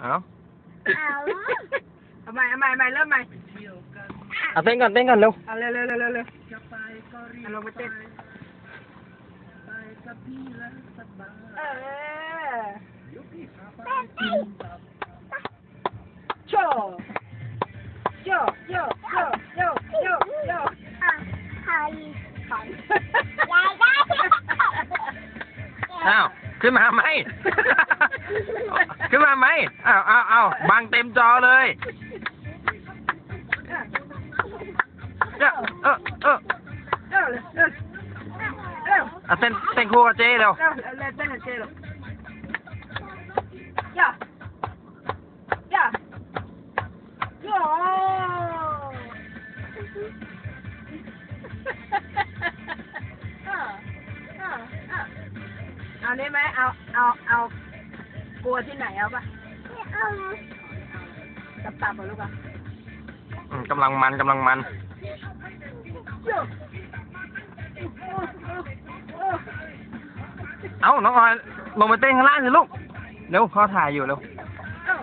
เอาเอาเอาใหม่เอาใหม่เอาใหม่เริ่มใหม่เอาเต้นก่ อนเต้นก่อนเอาเร็วเร็วเร็วเร็วเร็วเอาลงไปเต้นเอาวอ้าวบังเต็มจอเลยเออเออเออเร็วเร็วเร็วเร็วเอาเต้นเต้นคู่กับเจ๊เร็วเร็วเร็วเร็วเต้นกับเลย่าย่ายเออเออเออเอานี่ไหมเอา เอา เอา กลัวที่ไหนเอาปะ จับตับเหรอลูกอะอืมกำลังมันกำลังมันโยเอ้าน้องออยลงไปเต้นข้างล่างสิลูก เร็วพ่อถ่ายอยู่เร็วเอ้า